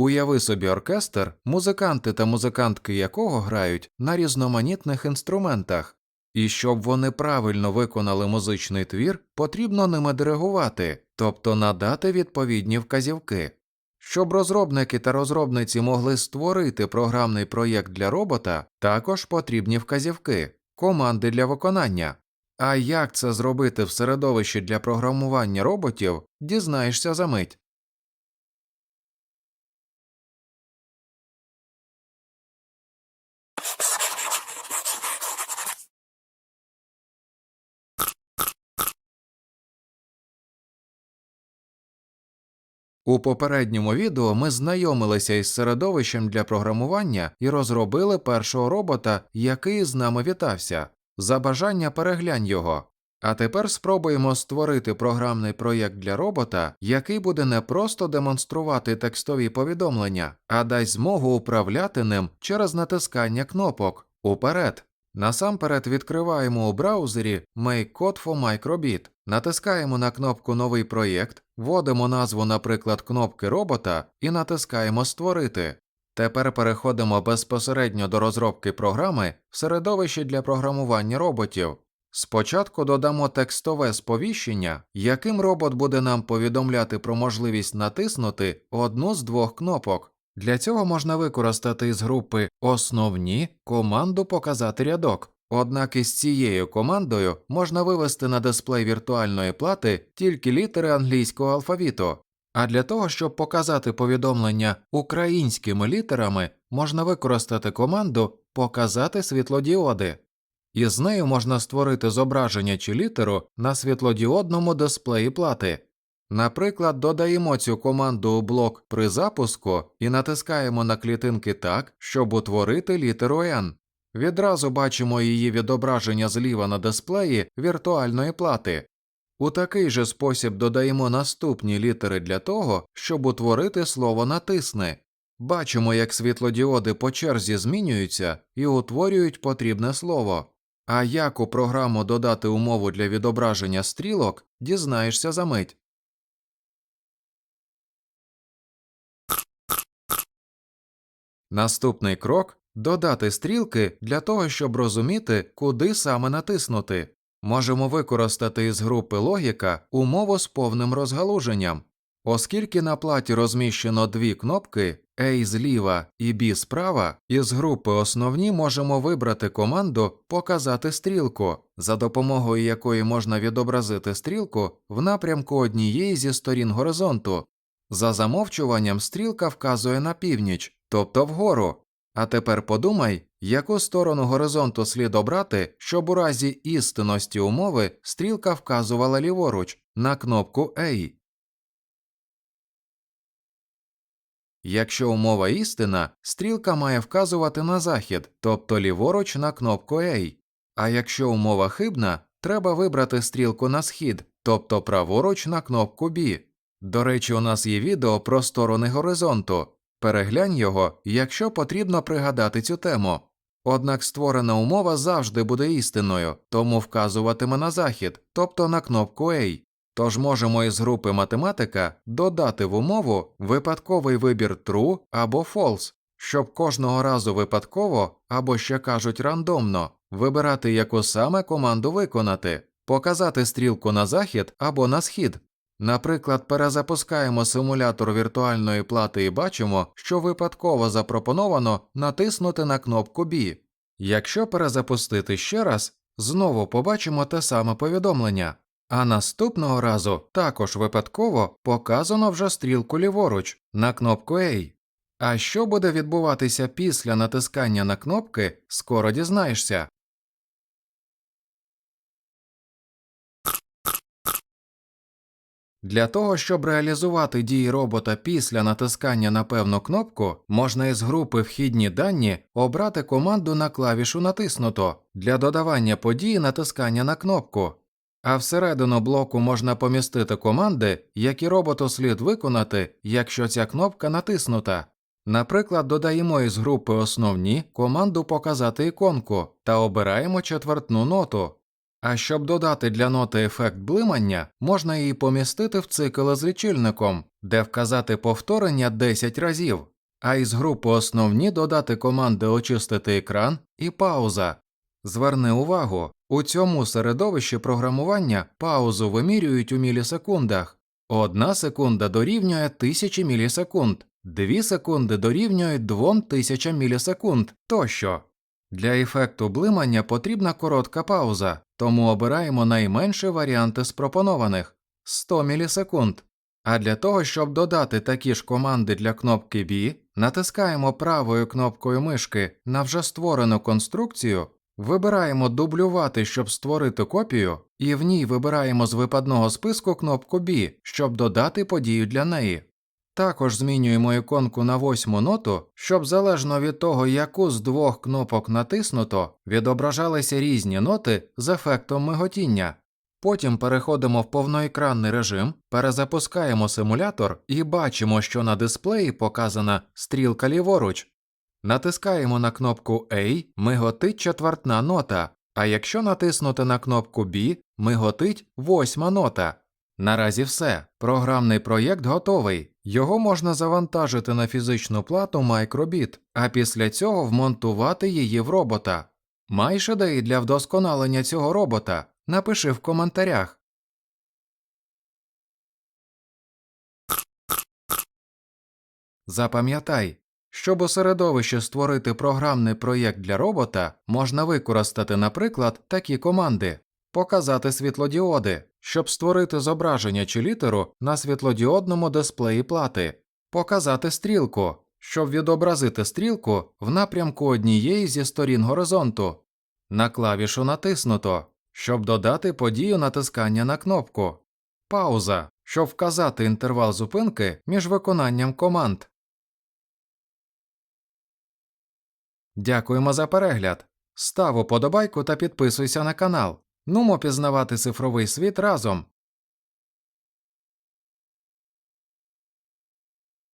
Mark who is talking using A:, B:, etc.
A: Уяви собі оркестр, музиканти та музикантки якого грають на різноманітних інструментах, і щоб вони правильно виконали музичний твір, потрібно ними диригувати, тобто надати відповідні вказівки. Щоб розробники та розробниці могли створити програмний проєкт для робота, також потрібні вказівки, команди для виконання. А як це зробити в середовищі для програмування роботів, дізнаєшся за мить. У попередньому відео ми знайомилися із середовищем для програмування і розробили першого робота, який з нами вітався. За бажання переглянь його. А тепер спробуємо створити програмний проєкт для робота, який буде не просто демонструвати текстові повідомлення, а дасть змогу управляти ним через натискання кнопок уперед. Насамперед відкриваємо у браузері Make Code for Microbit, натискаємо на кнопку Новий проєкт, вводимо назву, наприклад, кнопки робота і натискаємо Створити. Тепер переходимо безпосередньо до розробки програми в середовищі для програмування роботів. Спочатку додамо текстове сповіщення, яким робот буде нам повідомляти про можливість натиснути одну з двох кнопок. Для цього можна використати із групи Основні команду Показати рядок. Однак із цією командою можна вивести на дисплей віртуальної плати тільки літери англійського алфавіту. А для того, щоб показати повідомлення українськими літерами, можна використати команду Показати світлодіоди. Із нею можна створити зображення чи літеру на світлодіодному дисплеї плати. Наприклад, додаємо цю команду у блок при запуску і натискаємо на клітинки так, щоб утворити літеру N. Відразу бачимо її відображення зліва на дисплеї віртуальної плати. У такий же спосіб додаємо наступні літери для того, щоб утворити слово натисни. Бачимо, як світлодіоди по черзі змінюються і утворюють потрібне слово. А як у програму додати умову для відображення стрілок, дізнаєшся за мить. Наступний крок додати стрілки для того, щоб розуміти, куди саме натиснути. Можемо використати із групи логіка умову з повним розгалуженням. Оскільки на платі розміщено дві кнопки A зліва і B справа, із групи основні можемо вибрати команду Показати стрілку, за допомогою якої можна відобразити стрілку в напрямку однієї зі сторін горизонту. За замовчуванням стрілка вказує на північ, тобто вгору. А тепер подумай, яку сторону горизонту слід обрати, щоб у разі істинності умови стрілка вказувала ліворуч на кнопку A. Якщо умова істина, стрілка має вказувати на захід, тобто ліворуч на кнопку A. А якщо умова хибна, треба вибрати стрілку на схід, тобто праворуч на кнопку B. До речі, у нас є відео про сторони горизонту. Переглянь його, якщо потрібно пригадати цю тему. Однак створена умова завжди буде істинною, тому вказуватиме на захід, тобто на кнопку A. Тож можемо із групи математика додати в умову випадковий вибір true або false, щоб кожного разу випадково або ще кажуть рандомно вибирати яку саме команду виконати, показати стрілку на захід або на схід. Наприклад, перезапускаємо симулятор віртуальної плати і бачимо, що випадково запропоновано натиснути на кнопку B. Якщо перезапустити ще раз, знову побачимо те саме повідомлення. А наступного разу також випадково показано вже стрілку ліворуч на кнопку A. А що буде відбуватися після натискання на кнопки, скоро дізнаєшся. Для того, щоб реалізувати дії робота після натискання на певну кнопку, можна із групи Вхідні дані обрати команду на клавішу натиснуто для додавання події натискання на кнопку. А всередину блоку можна помістити команди, які роботу слід виконати, якщо ця кнопка натиснута. Наприклад, додаємо із групи Основні команду Показати іконку та обираємо четвертну ноту. А щоб додати для ноти ефект блимання, можна її помістити в цикл з лічильником, де вказати повторення 10 разів, а із групи основні додати команди очистити екран і пауза. Зверни увагу, у цьому середовищі програмування паузу вимірюють у мілісекундах. Одна секунда дорівнює 1000 мілісекунд, 2 секунди дорівнюють 2000 мілісекунд тощо. Для ефекту блимання потрібна коротка пауза, тому обираємо найменший варіант із пропонованих 100 мілісекунд. А для того, щоб додати такі ж команди для кнопки B, натискаємо правою кнопкою мишки на вже створену конструкцію, вибираємо дублювати, щоб створити копію, і в ній вибираємо з випадного списку кнопку B, щоб додати подію для неї. Також змінюємо іконку на восьму ноту, щоб залежно від того, яку з двох кнопок натиснуто, відображалися різні ноти з ефектом миготіння. Потім переходимо в повноекранний режим, перезапускаємо симулятор і бачимо, що на дисплеї показана стрілка ліворуч. Натискаємо на кнопку A, миготить четвертна нота, а якщо натиснути на кнопку B, миготить восьма нота. Наразі все. Програмний проєкт готовий. Його можна завантажити на фізичну плату Microbit, а після цього вмонтувати її в робота. Маєш ідеї для вдосконалення цього робота? Напиши в коментарях. Запам'ятай, щоб у середовищі створити програмний проєкт для робота, можна використати, наприклад, такі команди: показати світлодіоди, щоб створити зображення чи літеру на світлодіодному дисплеї плати, показати стрілку, щоб відобразити стрілку в напрямку однієї зі сторін горизонту, на клавішу натиснуто, щоб додати подію натискання на кнопку, пауза, щоб вказати інтервал зупинки між виконанням команд. Дякуємо за перегляд. Став уподобайку та підписуйся на канал. Нумо пізнавати цифровий світ разом.